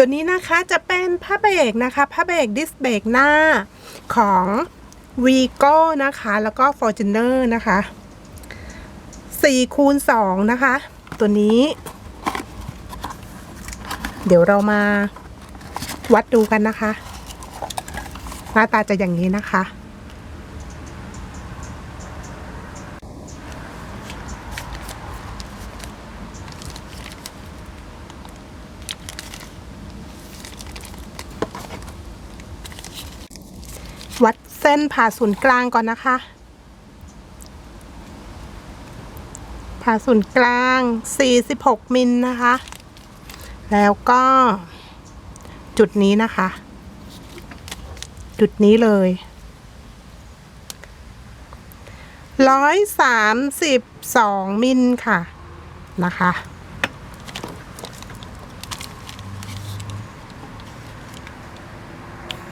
ตัวนี้นะคะจะเป็นผ้าเบรกนะคะผ้าเบรกดิสเบรกหน้าของ v ีโก้นะคะ แล้วก็ Fortuner นะคะ4คูณ2นะคะ ตัวนี้ เดี๋ยวเรามาวัดดูกันนะคะ หน้าตาจะอย่างนี้นะคะ วัดเส้นผ่าศูนย์กลางก่อนนะคะ ผ่าศูนย์กลาง 46 มิลนะคะ แล้วก็จุดนี้นะคะ จุดนี้เลย132มิลค่ะนะคะ